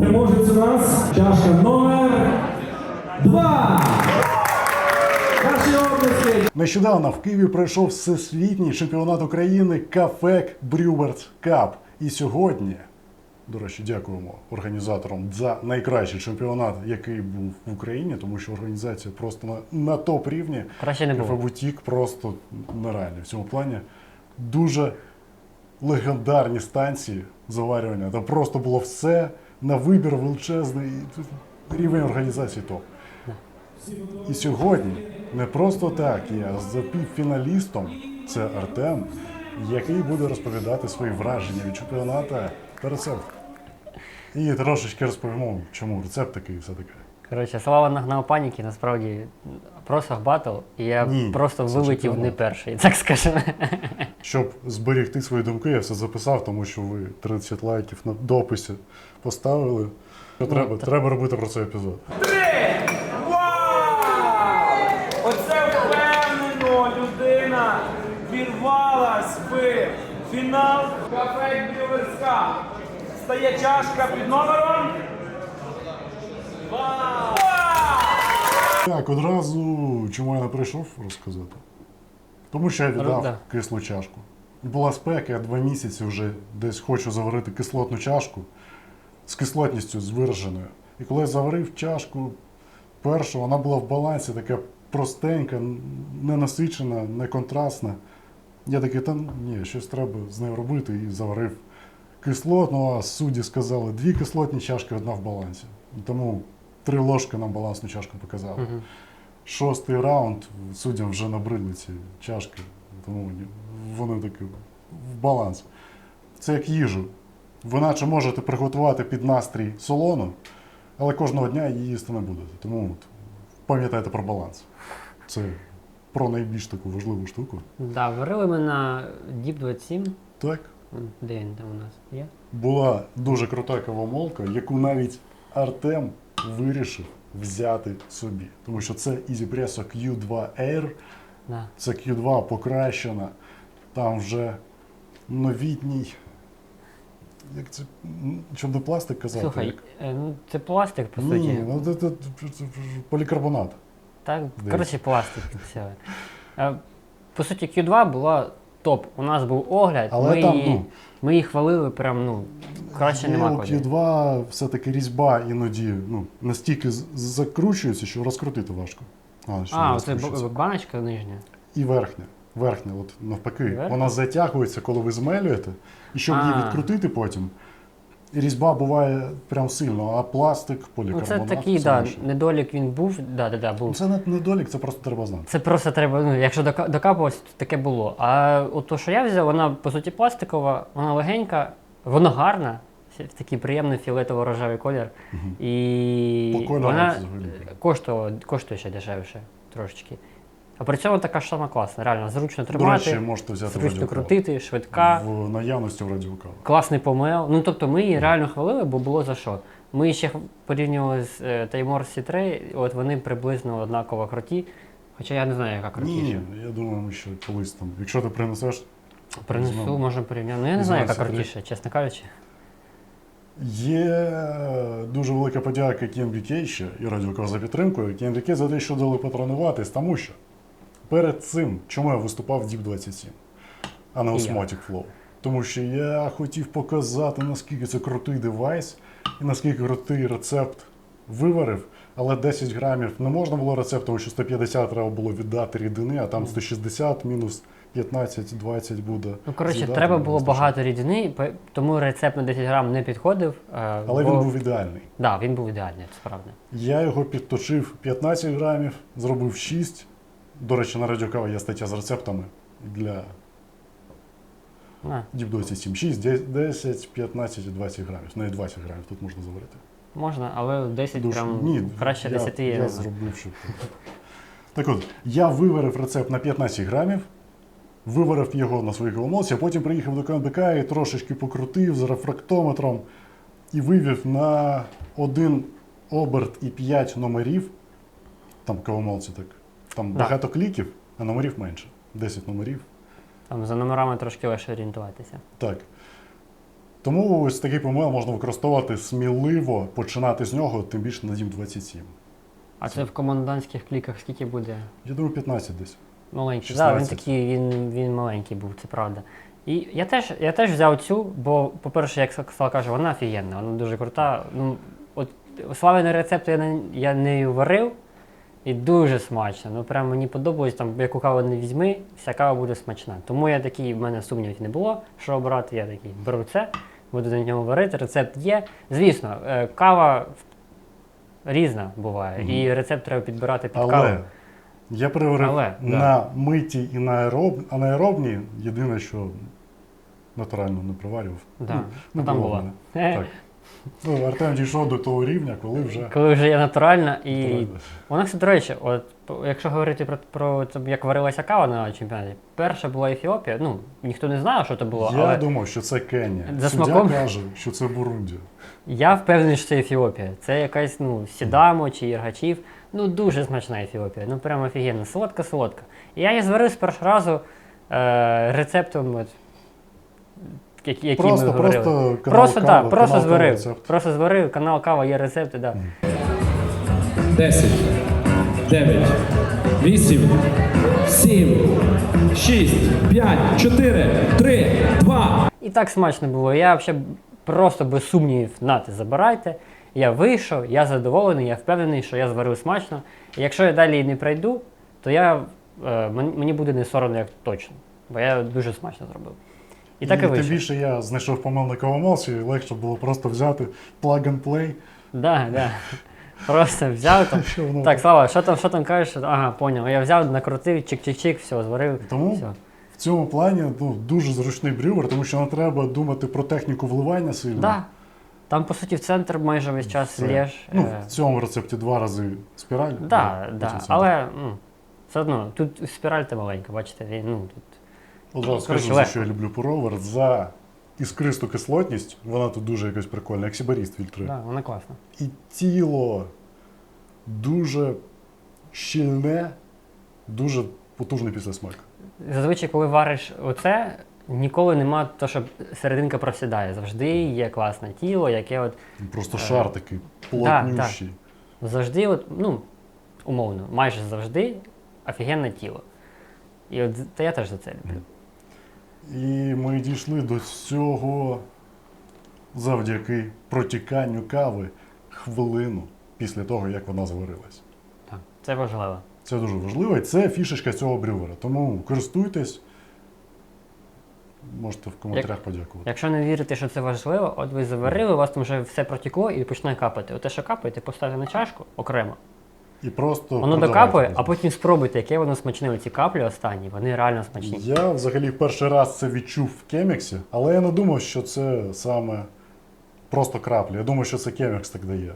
Переможець у нас чашка номер два. Нещодавно в Києві пройшов всесвітній чемпіонат України Кафек Брюберц Кап. І сьогодні, до речі, дякуємо організаторам за найкращий чемпіонат, який був в Україні, тому що організація просто на, на топ рівні. Краще не було. Кафе-бутік просто нереальний в цьому плані. Дуже легендарні станції заварювання. Там просто було все на вибір величезний. Рівень організації топ. І сьогодні не просто так я за півфіналістом це Артем, який буде розповідати свої враження від чемпіоната та рецепт. І трошечки розповімо, чому рецепт такий все таке. Коротше, Слава нагнав паніки, насправді просив батл, і я Ні, просто це вилетів не перший, так скажемо. Щоб зберегти свої думки, я все записав, тому що ви 30 лайків на дописі поставили. Що треба, треба робити про цей епізод. Три! Вау! Оце впевнено людина вірвалась в фінал кафе Брюверська. Стає чашка під номером. Вау! Так, одразу чому я не прийшов розказати? Тому що я віддав Да. кислу чашку. Була спека, я два місяці вже десь хочу заварити кислотну чашку з кислотністю з вираженою. І коли я заварив чашку першу, вона була в балансі, така простенька, не насичена, не. Я такий, та ні, щось треба з нею робити і заварив кислотну, а судді сказали, дві кислотні чашки, одна в балансі. Тому три ложки нам балансну чашку показали. Мгм. Шостий раунд суддям вже набридли ці чашки, тому вони такі в баланс. Це як їжу. Ви наче можете приготувати під настрій солону, але кожного дня її їсти не будете. Тому от, пам'ятайте про баланс. Це про найбільш таку важливу штуку. Да, варили ми на Deep 27. Так. Де він там у нас? Є? Була дуже крута кавомолка, яку навіть Артем вирішив взяти собі. Тому що це EasyPresso Q2 Air. Да. Це Q2 покращена. Там вже новітній. Як це? Щоб не пластик казати? Слухай, як? е, ну це пластик, по Ні, суті. ну це, це, це, це полікарбонат. Так, коротше, пластик. Все. Е, По суті, Q2 була топ. У нас був огляд, Але ми, там, її, ну, ми її хвалили, прям, ну, краще нема куди. Q2 все-таки різьба іноді ну, настільки з- закручується, що розкрутити важко. А, що не А, оце розкручується. б- баночка нижня. І верхня. Верхня, от навпаки, Верхня? вона затягується, коли ви змелюєте. І щоб її А. відкрутити потім, різьба буває прям сильно, а пластик, Ну, полікарбонат. це такий, да, інше. недолік він був. Да, да, да, Ну, був. Це не недолік, це просто треба знати. Це просто треба, ну, якщо дока- докапуватися, то таке було. А от то, що я взяв, вона по суті пластикова, вона легенька, вона гарна, такий приємний фіолетово-рожевий колір. І По кольору вона коштує, коштує ще дешевше трошечки. А при цьому така ж сама класна, реально зручно До речі, можете взяти зручно радіокаву. крутити, швидка. В наявності в радіокаву. Класний помел. Ну тобто ми її реально хвалили, бо було за що. Ми ще порівнювали з е, Taymor C3, от вони приблизно однаково круті. Хоча я не знаю, яка крутіша. Ні, я думаю, ще колись там. Якщо ти принесеш, Принесу, можна порівняти. Ну я не знаю, яка Візьмемо C3. крутіша, чесно кажучи. Є дуже велика подяка KMBK ще і радіокав за підтримкою. KMBK за те, що дали потренуватись, тому що перед цим, чому я виступав в Deep 27, а не. Osmotic Flow? Тому що я хотів показати, наскільки це крутий девайс і наскільки крутий рецепт виварив. Але 10 грамів не можна було рецепт, тому що 150 треба було віддати рідини, а там 160 мінус 15-20 буде. Ну коротше, з'їдати, треба не було вистачає. багато рідини, тому рецепт на 10 грам не підходив. е, Але бо... він був ідеальний. Да, він був ідеальний, це правда. Я його підточив 15 грамів, зробив 6. До речі, на радіокава є стаття з рецептами для А, Deep 27. 6, 10, 15 і 20 грамів. Навіть 20 грамів тут можна заварити. можна, але 10 Дуже- прям Ні, краще я, 10 я є. зробив, що. Так от, я виварив рецепт на 15 грамів, виварив його на своїй головоломці, а потім приїхав до КНБК і трошечки покрутив з рефрактометром і вивів на один оберт і 5 номерів. Там кавомолці так. Там Да. багато кліків, а номерів менше. 10 номерів. Там за номерами трошки легше орієнтуватися. Так. Тому ось такий помил можна використовувати сміливо, починати з нього, тим більше на Дім 27. А це в комендантських кліках скільки буде? Я думаю, 15 десь. Маленький. Так, він такий, він, він маленький був, це правда. І я теж, я теж взяв цю, бо, по-перше, як Слава каже, вона офігенна, вона дуже крута. Ну, от славний рецепт я, не, я нею варив і дуже смачно. Ну прям мені подобалось, там, яку каву не візьми, вся кава буде смачна. Тому я такий, в мене сумнівів не було, що обрати. Я такий беру це, буду на ньому варити. Рецепт є. Звісно, е, кава різна буває, Мгм. і рецепт треба підбирати під Але каву. я переварив Але, да. на миті і на аероб... анаеробні. Єдине, що натурально не приварював. Да. Ну, там було. Так. Ну, Артем дійшов до того рівня, коли вже. Коли вже є натуральна і. Вона, кстати, до речі, от якщо говорити про, про те, як варилася кава на чемпіонаті, перша була Ефіопія. Ну, ніхто не знав, що це було, Я але думав, що це Кенія. За Суддя смаком? каже, що це Бурунді. я впевнений, що це Ефіопія. Це якась, ну, сідамо чи іргачів. Ну, дуже смачна Ефіопія. Ну, прямо офігенно. Солодка-солодка. І я її зварив з першого разу е, рецептом, от, які, які Просто- ми говорили. просто канал просто, Кава, так, просто канал Кава зварив. рецепт. Просто зварив, канал Кава, є рецепти, так. Да. 10, 9, 8, 7, 6, 5, 4, 3, 2, І так смачно було. Я взагалі просто без сумнівів нати забирайте. Я вийшов, я задоволений, я впевнений, що я зварив смачно. І якщо я далі не пройду, то я, е, мені буде не соромно як точно. Бо я дуже смачно зробив. І так і тим вийшло. більше я знайшов помилник кавомолці, легше було просто взяти plug and play. Да, да. Просто взяв там. Так, Слава, що там, що там кажеш? Ага, поняв. Я взяв, накрутив, чик-чик-чик, все, зварив. Тому Все. в цьому плані ну, дуже зручний брювер, тому що не треба думати про техніку вливання сильно. Да. Там, по суті, в центр майже весь час лєш. Ну, е, в цьому рецепті два рази спіраль. Да, да. Але ну, все одно, тут спіраль та маленька, бачите, ну, тут. Одразу скажу, за легко. що я люблю пуровер. За іскристу кислотність, вона тут дуже якась прикольна, як сібаріст фільтрує. Да, вона класна. І тіло дуже щільне, дуже потужний післясмак. Зазвичай, коли вариш оце, ніколи нема того, що серединка просідає. Завжди є класне тіло, яке от Просто шар такий Е, да, плотнющий. завжди, от, ну, умовно, майже завжди офігенне тіло. І от та я теж за це люблю. І ми дійшли до цього завдяки протіканню кави хвилину після того, як вона зварилась. Так, це важливо. Це дуже важливо, і це фішечка цього брювера. Тому користуйтесь. Можете в коментарях подякувати. Якщо не вірите, що це важливо, от ви заварили, у вас там вже все протекло і починає капати. Оте, що капаєте, поставте на чашку окремо. І просто Воно продавайте докапує, а потім спробуйте, яке воно смачне. Оці каплі останні, вони реально смачні. Я взагалі перший раз це відчув в кеміксі, але я не думав, що це саме просто краплі. Я думав, що це кемікс так дає.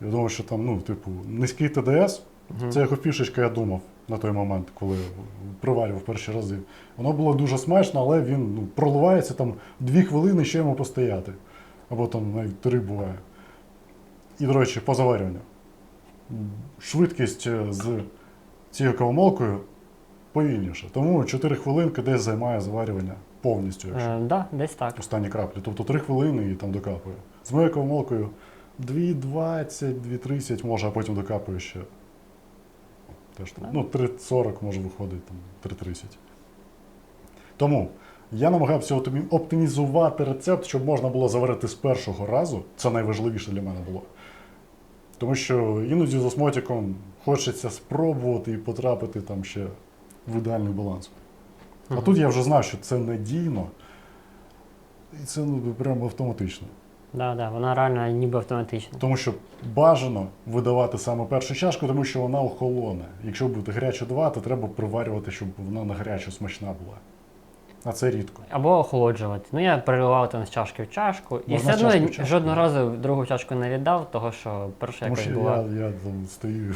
Я думав, що там, ну, типу, низький ТДС. Це його фішечка, я думав на той момент, коли приварював перші рази. Воно було дуже смачно, але він ну, проливається там дві хвилини, ще йому постояти. Або там навіть три буває. І, до речі, по заварюванню. Швидкість е, з цією кавомолкою повільніше. Тому 4 хвилинки десь займає заварювання повністю, якщо Е, да, десь так. останні краплі. Тобто 3 хвилини і там докапує. З моєю кавомолкою 2,20, 2,30 може, а потім докапує ще. Теж там, ну, 3,40 може виходить, там 3,30. Тому я намагався оптимі- оптимізувати рецепт, щоб можна було заварити з першого разу. Це найважливіше для мене було. Тому що іноді з осмотиком хочеться спробувати і потрапити там ще в ідеальний баланс. А тут я вже знав, що це надійно, і це ну, прямо автоматично. Да, да, вона реально ніби автоматична. Тому що бажано видавати саме першу чашку, тому що вона охолоне. Якщо буде гаряче давати, треба приварювати, щоб вона на гарячу смачна була. А це рідко. Або охолоджувати. Ну я переливав там з чашки в чашку. І все одно чашку, жодного разу другу чашку не віддав, того що перша Тому якось що була. я, я там стою.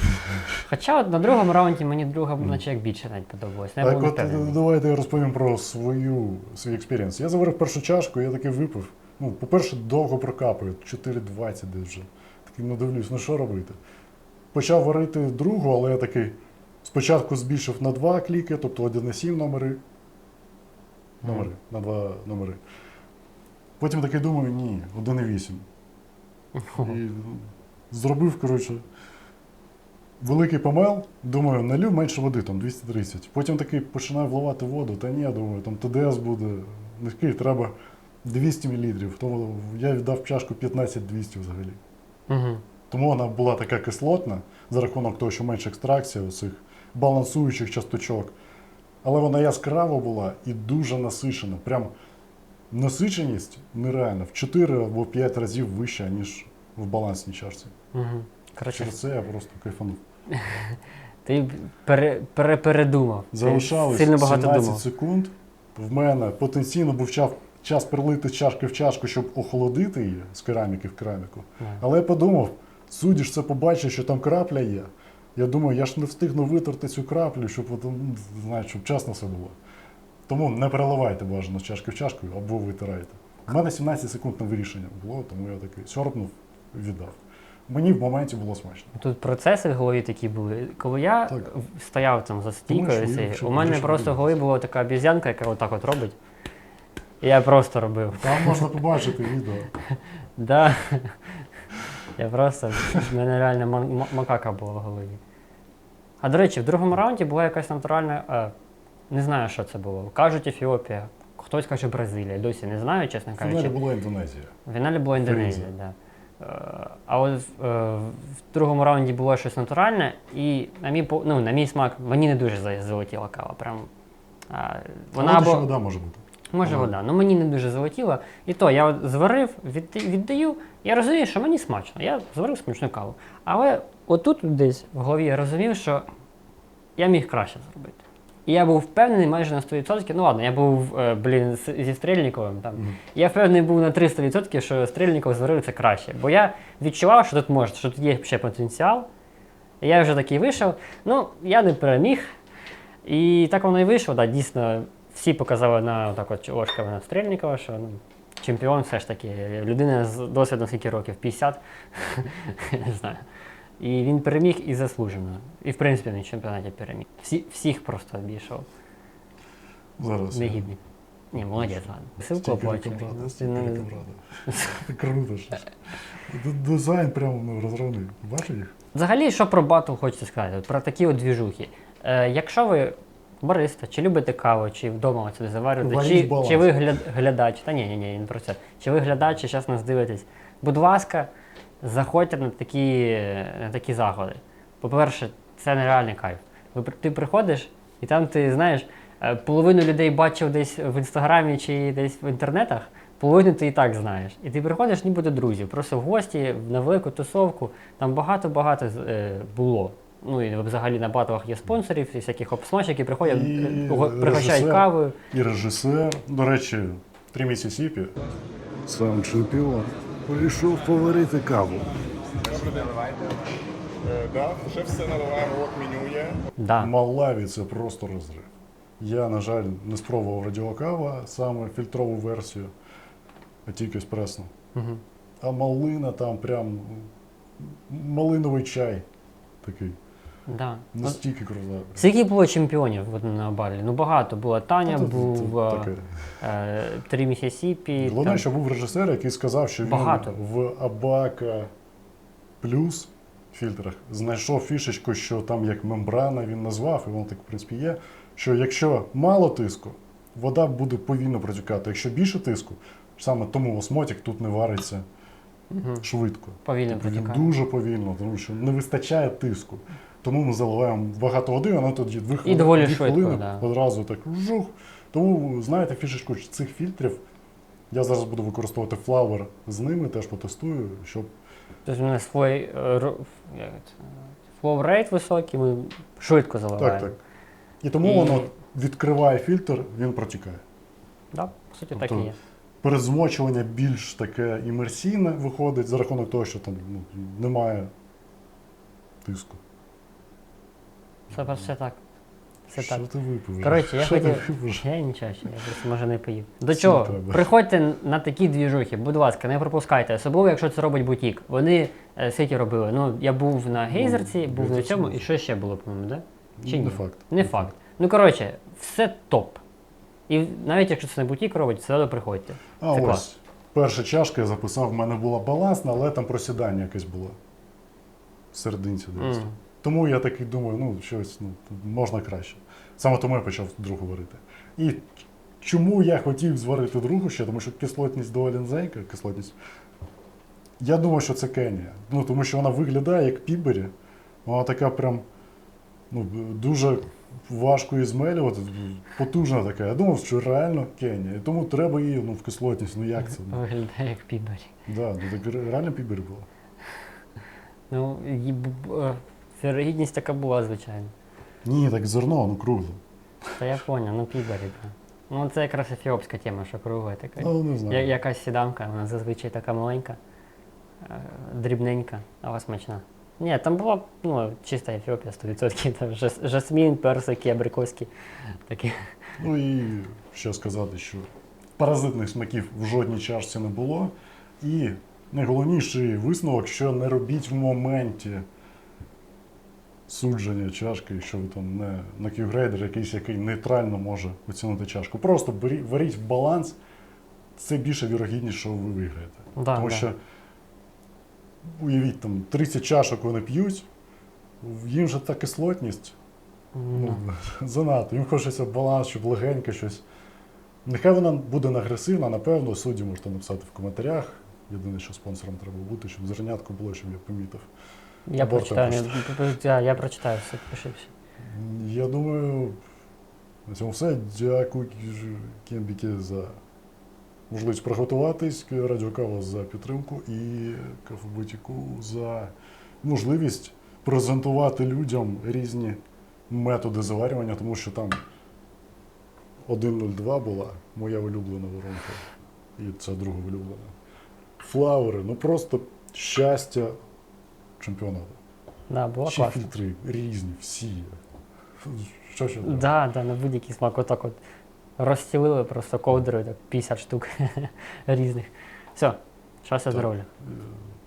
Хоча от на другому раунді мені друга, наче як більше навіть подобалось. Я Так от давайте я розповім про свою свій експірієнс. Я заварив першу чашку, я таки випив. Ну, по-перше, довго прокапую, 4,20 десь вже. Такий ну дивлюсь, ну що робити? Почав варити другу, але я такий спочатку збільшив на 2 кліки, тобто 1,7 номери. Номери, на 2 номери. Потім такий думаю, ні, 1,8. І ну, зробив, коротше, великий помел, думаю, налю менше води, там 230. Потім такий починаю вливати воду, та ні, думаю, там ТДС буде низький, треба 200 мл. Тому я віддав чашку 15-200 взагалі. Угу. Тому вона була така кислотна за рахунок того, що менше екстракція цих балансуючих часточок. Але вона яскрава була і дуже насичена. Прям насиченість нереальна в 4 або 5 разів вища, ніж в балансній чашці. Угу. Через це я просто кайфанув. ти пере, пере, передумав. Ти Залишалось сильно багато 17 думав. секунд. В мене потенційно був час, час перелити з чашки в чашку, щоб охолодити її з кераміки в кераміку. Да. Але я подумав, судді ж це побачить, що там крапля є. Я думаю, я ж не встигну витерти цю краплю, щоб, ну, щоб чесно все було. Тому не переливайте бажано з чашки в чашку або витирайте. У мене 17 секунд на вирішення було, тому я такий сьорбнув, віддав. Мені в моменті було смачно. Тут процеси в голові такі були. Коли я Так. стояв там за стійкою, у мене просто в голові була така обіз'янка, яка отак от робить. І я просто робив. Там можна побачити відео. Да. Я просто, в мене реально ма- ма- макака була в голові. А до речі, в другому раунді була якась натуральна. Е, не знаю, що це було. Кажуть Ефіопія, хтось каже Бразилія. Досі не знаю, чесно В фіналі кажучи. була Індонезія. В фіналі була Індонезія, так. Да. Е, А от в, е, в другому раунді було щось натуральне, і на мій, по- ну, на мій смак мені не дуже за- залетіла кава. Прям, а, вона ще або, вода може бути. Може вода, ну мені не дуже залетіла. І то я от зварив, від, віддаю, я розумію, що мені смачно. Я зварив смачну каву. Але отут десь в голові я розумів, що я міг краще зробити. І я був впевнений майже на 100%. Ну ладно, я був, е, блін, зі Стрельніковим там. Я впевнений був на 300%, що Стрельніков зварив це краще. Бо я відчував, що тут може, що тут є ще потенціал. Я вже такий вийшов. Ну, я не переміг. І так воно і вийшло. Да, дійсно, всі показали на так от ложками на Стрельнікова, що ну, чемпіон все ж таки. Людина з досвідом скільки років? 50? не знаю. І він переміг і заслужено. І в принципі на чемпіонаті переміг. Всі, всіх просто обійшов. Зараз. я- Ні, молодець, ладно. Не- рекомендацій. Круто ж. Дизайн прямо ну, розривний. Бачиш їх? Взагалі, що про батл хочеться сказати? Про такі от двіжухи. Е, якщо ви бариста, чи любите каву, чи вдома це заварюєте, чи, баланс. чи ви гля- глядач, та ні, ні, ні, не про це. Чи ви глядач, і зараз нас дивитесь, будь ласка, заходьте на такі, на такі заходи. По-перше, це нереальний кайф. Ви, ти приходиш, і там ти знаєш, е, половину людей бачив десь в інстаграмі чи десь в інтернетах, половину ти і так знаєш. І ти приходиш ніби до друзів, просто в гості на велику тусовку. Там багато-багато е, було. Ну і взагалі на батлах є спонсорів, і всяких обсмач, які приходять, І пригощають режисер. кавою. І режисер. До речі, три Місісіпі. Сам чемпіон. Прийшов поварити каву. Е, Да, вже все наливаємо, от меню є. Да. Малаві це просто розрив. Я, на жаль, не спробував радіокава, саме фільтрову версію, а тільки еспресо. Мгм. А малина там прям м, малиновий чай такий. Да. Ну, Настільки крута. Скільки було чемпіонів от на балі? Ну багато було. Таня Та був е, таке. е, Три Місісіпі. Головне, там- що був режисер, який сказав, що Багато. він в Абака плюс фільтрах знайшов фішечку, що там як мембрана він назвав, і воно так, в принципі, є. Що якщо мало тиску, вода буде повільно протікати. Якщо більше тиску, саме тому осмотик тут не вариться швидко. Повільно Тобто він протікає. дуже повільно, тому що не вистачає тиску. Тому ми заливаємо багато води, вона тоді дві доволі дві швидко, хвилини да. одразу так жух. Тому знаєте фішечку цих фільтрів. Я зараз буду використовувати флауер з ними, теж потестую, щоб Тобто у нас свій е, flow rate високий, ми швидко заливаємо. так, так. І тому І- воно відкриває фільтр, він протікає. Да, по суті, так Тобто і є. Перезмочування більш таке імерсійне виходить за рахунок того, що там ну, немає тиску. Все, все так. Все що так. ти випив? Коротше, я Що ти хотів. випив? Я нічого ще, я просто може не поїв. До чого? треба. Приходьте на такі двіжухи, будь ласка, не пропускайте, особливо, якщо це робить бутік. Вони е, скільки робили. Ну, я був на гейзерці, був на цьому, і що ще було, по-моєму, да? Чи Не ні? факт. Не факт. Ну, коротше, все топ. І навіть якщо це не бутік робить, все одно приходьте. А Це ось клас. перша чашка я записав, в мене була балансна, але там просідання якесь було. В серединці десь. Мгм. Тому я такий думаю, ну щось ну, можна краще. Саме тому я почав другу варити. І чому я хотів зварити другу ще, тому що кислотність доволі низенька, кислотність. Я думав, що це Кенія. Ну, тому що вона виглядає як пібері. Вона така прям ну, дуже важко її змелювати, потужна така. Я думав, що реально Кенія. І тому треба її ну, в кислотність. Ну як це? Виглядає як пібері. да, ну, так реально пібері було. Ну, вірогідність така була, звичайно. Ні, так зерно, ну кругле. Та я поняв, ну пібері, так. Ну це якраз ефіопська тема, що кругла така. Ну, не Я, знаю. якась сідамка, вона зазвичай така маленька, е, дрібненька, але смачна. Ні, там була ну, чиста Ефіопія 100%. Там жас- жасмін, персики, абрикоски. Такі. Ну і що сказати, що паразитних смаків в жодній чашці не було. І найголовніший висновок, що не робіть в моменті судження чашки, якщо ви там не на ківгрейдер якийсь, який нейтрально може оцінити чашку. Просто бері- варіть в баланс, це більше вірогідність, що ви виграєте. Да, Тому да. що уявіть, там 30 чашок вони п'ють, їм же та кислотність. Ну, Ну, занадто. Їм хочеться баланс, щоб легенько щось. Нехай вона буде не агресивна, напевно, судді можете написати в коментарях. Єдине, що спонсором треба бути, щоб зернятко було, щоб я помітив. Я прочитаю, я, я, прочитаю все, пишився. Я думаю, на цьому все. Дякую Кембіки за можливість приготуватись, Радіо Кава за підтримку і Кафебутіку за можливість презентувати людям різні методи заварювання, тому що там 1.02 була моя улюблена воронка, і це друга улюблена. Флауери, ну просто щастя чемпіонату. Да, було Чи класно. фільтри різні, всі. Що ще? треба? Да, да, на будь-який смак отак от розстілили просто ковдрою так 50 штук різних. Все, щастя я здоров'я. Е,